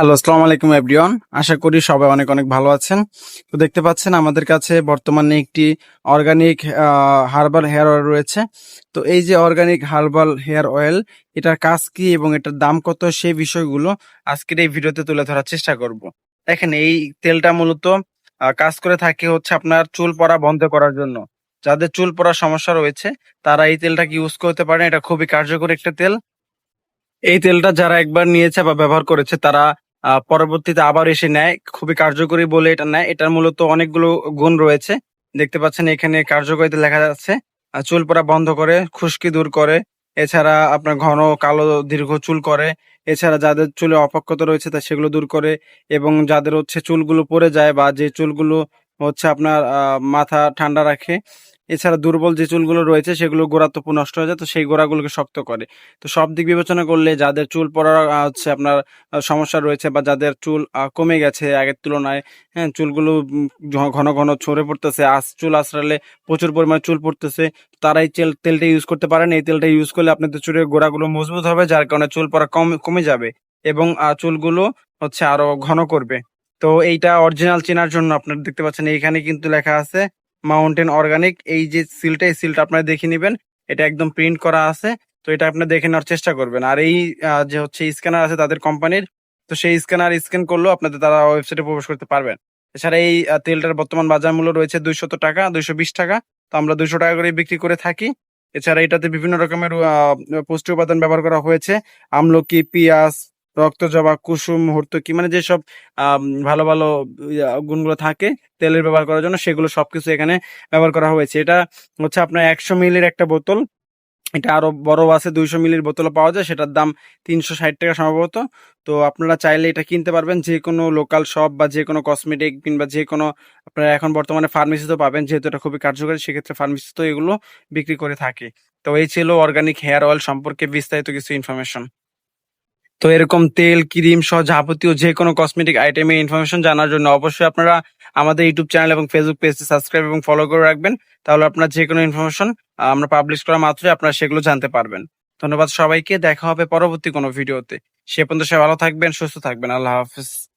Hello আসসালামু আলাইকুম everyone. আশা করি সবাই অনেক অনেক ভালো আছেন। তো দেখতে পাচ্ছেন আমাদের কাছে বর্তমানে একটি অর্গানিক হার্বাল হেয়ার অয়েল রয়েছে। তো এই যে অর্গানিক হার্বাল হেয়ার অয়েল, এটার কাজ কি এবং এটার দাম কত সেই বিষয়গুলো আজকের এই ভিডিওতে তুলে ধরার চেষ্টা করব। দেখেন, এই তেলটা মূলত কাজ করে থাকে হচ্ছে আপনার চুল পড়া বন্ধ করার জন্য। যাদের চুল পড়ার সমস্যা রয়েছে, তারা এই তেলটাকে ইউজ করতে পারেন। এটা খুবই কার্যকর একটা তেল। এই তেলটা যারা একবার নিয়েছে বা ব্যবহার করেছে, তারা পরবর্তীতে আবার এসে নেয়। খুবই কার্যকরী বলে এটা নেয়। এটার মূলত অনেকগুলো গুণ রয়েছে। দেখতে পাচ্ছেন এখানে কার্যকরিতা লেখা যাচ্ছে চুল পড়া বন্ধ করে, খুশকি দূর করে। এছাড়া আপনার ঘন কালো দীর্ঘ চুল করে। এছাড়া যাদের চুলে অপক্ষতা রয়েছে তা সেগুলো দূর করে। এবং যাদের হচ্ছে চুলগুলো পড়ে যায় বা যে চুলগুলো হচ্ছে আপনার মাথা ঠান্ডা রাখে। এছাড়া দুর্বল যে চুলগুলো রয়েছে, সেগুলো গোড়া তো নষ্ট হয়ে যায়, তো সেই গোড়াগুলোকে শক্ত করে। তো সব দিক বিবেচনা করলে যাদের চুল পড়ার হচ্ছে আপনার সমস্যা রয়েছে বা যাদের চুল কমে গেছে আগের তুলনায় হ্যাঁ চুলগুলো ঘন ঘন ছড়ে পড়তেছে, আস, চুল আশ্রালে প্রচুর পরিমাণে চুল পড়তেছে তারা এই তেল, তেলটা ইউজ করতে পারেন। এই তেলটা ইউজ করলে আপনাদের চুলের গোড়াগুলো মজবুত হবে, যার কারণে চুল পড়া কম, কমে যাবে এবং চুলগুলো হচ্ছে আরও ঘন করবে। তো এইটা অরিজিনাল চেনার জন্য আপনারা দেখতে পাচ্ছেন, এইখানে কিন্তু লেখা আছে মাউন্টেন অর্গানিক এই যে সিলটা এই সিলটা আপনারা দেখে নেবেন। এটা একদম প্রিন্ট করা আছে। তো এটা আপনি দেখে নেওয়ার চেষ্টা করবেন। আর এই যে হচ্ছে স্ক্যানার আছে তাদের কোম্পানির তো সেই স্ক্যানার স্ক্যান করলেও আপনাদের তারা ওয়েবসাইটে প্রবেশ করতে পারবেন। এছাড়া এই তেলটার বর্তমান বাজার মূল্য রয়েছে দুইশত টাকা, দুইশো বিশ টাকা। তো আমরা দুইশো টাকা করে বিক্রি করে থাকি। এছাড়া এটাতে বিভিন্ন রকমের পুষ্টি উপাদান ব্যবহার করা হয়েছে। আমলকি, পিঁয়াজ রক্তজবা কুসুম, হর্তকি মানে যেসব ভালো ভালো গুণগুলো থাকে তেলের ব্যবহার করার জন্য, সেগুলো সবকিছু এখানে ব্যবহার করা হয়েছে। এটা হচ্ছে আপনার একশো মিলির একটা বোতল। এটা আরও বড় আছে, দুইশো মিলির বোতলও পাওয়া যায়, সেটার দাম তিনশো ষাট টাকা সম্ভবত। তো আপনারা চাইলে এটা কিনতে পারবেন, যে কোনো লোকাল শপ বা যে কোনো কসমেটিক কিংবা যে কোনো, আপনারা এখন বর্তমানে ফার্মেসিতেও পাবেন, যেহেতু এটা খুবই কার্যকরী, সেক্ষেত্রে ফার্মেসিতেও এগুলো বিক্রি করে থাকে। তো এই ছিল অর্গানিক হেয়ার অয়েল সম্পর্কে বিস্তারিত কিছু ইনফরমেশন তো এরকম তেল, ক্রিম সহ যাবতীয় যে কোনো কসমেটিক আইটেমের ইনফরমেশন জানার জন্য অবশ্যই আপনারা আমাদের ইউটিউব চ্যানেল এবং ফেসবুক পেজটি সাবস্ক্রাইব এবং ফলো করে রাখবেন। তাহলে আপনার যে কোনো ইনফরমেশন আমরা পাবলিশ করা মাত্রই আপনারা সেগুলো জানতে পারবেন। ধন্যবাদ সবাইকে। দেখা হবে পরবর্তী কোনো ভিডিওতে সে পর্যন্ত সে ভালো থাকবেন, সুস্থ থাকবেন। আল্লাহ হাফিজ।